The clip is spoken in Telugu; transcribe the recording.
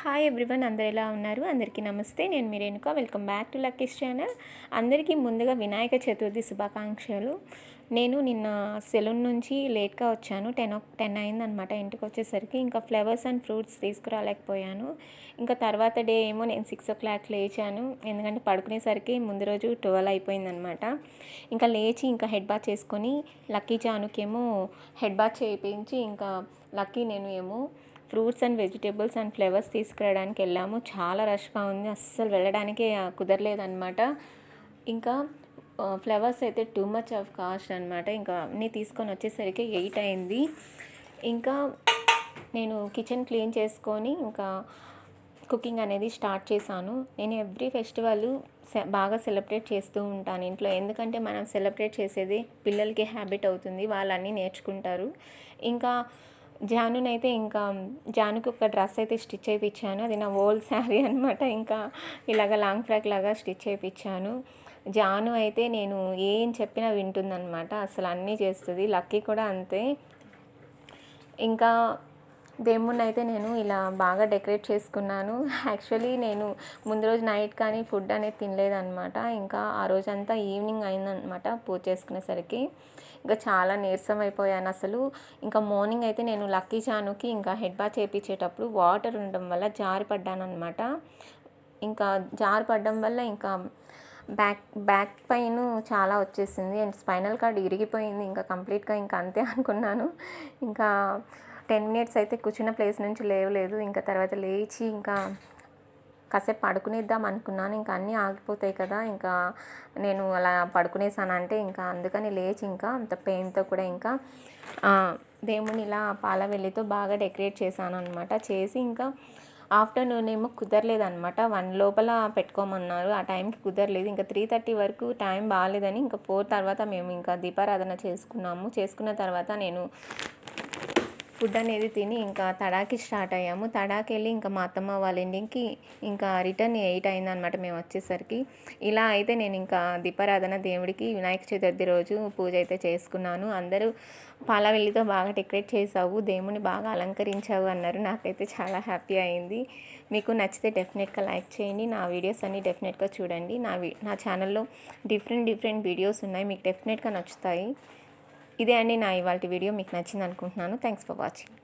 హాయ్ ఎవ్రీవన్ అందరు ఎలా ఉన్నారు? అందరికీ నమస్తే. నేను మీ Renuka. Welcome back to Lucky's channel అందరికీ ముందుగా వినాయక చతుర్థి శుభాకాంక్షలు. నేను నిన్న సెలూన్ నుంచి లేట్గా వచ్చాను. టెన్ ఓ టెన్ అయిందనమాట ఇంటికి వచ్చేసరికి. ఇంకా ఫ్లవర్స్ అండ్ ఫ్రూట్స్ తీసుకురాలేకపోయాను. ఇంకా తర్వాత డే ఏమో నేను సిక్స్ ఓ క్లాక్ లేచాను. ఎందుకంటే పడుకునేసరికి ముందు రోజు ట్వెల్వ్ అయిపోయిందనమాట ఇంకా లేచి ఇంకా హెడ్ బాత్ చేసుకొని లక్కీ జానుకేమో హెడ్ బాత్ చేయించి ఇంకా లక్కీ నేను ఏమో fruits and vegetables and flavours తీసుకురావడానికి వెళ్ళాము. చాలా రష్గా ఉంది. అస్సలు వెళ్ళడానికి కుదరలేదనమాట ఇంకా ఫ్లవర్స్ అయితే టూ మచ్ ఆఫ్ కాస్ట్ అనమాట ఇంకా అన్నీ తీసుకొని వచ్చేసరికి ఎయిట్ అయింది. ఇంకా నేను కిచెన్ క్లీన్ చేసుకొని ఇంకా కుకింగ్ అనేది స్టార్ట్ చేశాను. నేను ఎవ్రీ ఫెస్టివల్ బాగా సెలబ్రేట్ చేస్తూ ఉంటాను ఇంట్లో. ఎందుకంటే మనం సెలబ్రేట్ చేసేది పిల్లలకి హ్యాబిట్ అవుతుంది. వాళ్ళన్నీ నేర్చుకుంటారు. ఇంకా జానునైతే ఇంకా జానుకి ఒక డ్రెస్ అయితే స్టిచ్ చేయించాను అది నా ఓల్డ్ శారీ అనమాట ఇంకా ఇలాగ లాంగ్ ఫ్రాక్ లాగా స్టిచ్ చేయించాను జాను అయితే నేను ఏం చెప్పినా వింటుందన్నమాట. అసలు అన్నీ చేస్తుంది. లక్కీ కూడా అంతే. ఇంకా దేవుణ్ణి అయితే నేను ఇలా బాగా డెకరేట్ చేసుకున్నాను. యాక్చువల్లీ నేను ముందు రోజు నైట్ కానీ ఫుడ్ అనేది తినలేదనమాట ఇంకా ఆ రోజంతా ఈవినింగ్ అయిందనమాట పూజ చేసుకునేసరికి. ఇంకా చాలా నీరసం అయిపోయాను అసలు. ఇంకా మార్నింగ్ అయితే నేను లక్కీ చానుకి ఇంకా హెడ్ బాత్ చేయించేటప్పుడు వాటర్ ఉండడం వల్ల జారి పడ్డాను అనమాట ఇంకా జారి పడడం వల్ల ఇంకా బ్యాక్ బ్యాక్ పెయిన్ చాలా వచ్చేసింది. అండ్ స్పైనల్ కార్డ్ ఇరిగిపోయింది. ఇంకా కంప్లీట్గా ఇంకా అంతే అనుకున్నాను. ఇంకా టెన్ మినిట్స్ అయితే కూర్చున్న ప్లేస్ నుంచి లేవలేదు. ఇంకా తర్వాత లేచి ఇంకా కాసేపు పడుకునేద్దాం అనుకున్నాను. ఇంకా అన్నీ ఆగిపోతాయి కదా. ఇంకా నేను అలా పడుకునేసానంటే ఇంకా అందుకని లేచి ఇంకా అంత పెయిన్తో కూడా ఇంకా దేవుని ఇలా పాల వెల్లితో బాగా డెకరేట్ చేశాను అనమాట చేసి ఇంకా ఆఫ్టర్నూన్ ఏమో కుదరలేదనమాట వన్ లోపల పెట్టుకోమన్నారు. ఆ టైంకి కుదరలేదు. ఇంకా త్రీ థర్టీ వరకు టైం బాగాలేదని ఇంకా ఫోర్ తర్వాత మేము ఇంకా దీపారాధన చేసుకున్నాము. చేసుకున్న తర్వాత నేను ఫుడ్ అనేది తిని ఇంకా తడాకి స్టార్ట్ అయ్యాము. తడాకి వెళ్ళి ఇంకా మా అత్తమ్మ వాళ్ళ ఇంటికి ఇంకా రిటర్న్ ఎయిట్ అయిందనమాట మేము వచ్చేసరికి. ఇలా అయితే నేను ఇంకా దీపారాధన దేవుడికి వినాయక చతుర్థి రోజు పూజ అయితే చేసుకున్నాను. అందరూ పాలవెల్లితో బాగా డెకరేట్ చేసావు దేవుని బాగా అలంకరించావు అన్నారు. నాకైతే చాలా హ్యాపీ అయింది. మీకు నచ్చితే డెఫినెట్గా లైక్ చేయండి. నా వీడియోస్ అన్నీ డెఫినెట్గా చూడండి. నా నా ఛానల్లో డిఫరెంట్ డిఫరెంట్ వీడియోస్ ఉన్నాయి. మీకు డెఫినెట్గా నచ్చుతాయి. ఇదే అండి నా ఇవాళ వీడియో మీకు నచ్చింది అనుకుంటున్నాను థ్యాంక్స్ ఫర్ వాచింగ్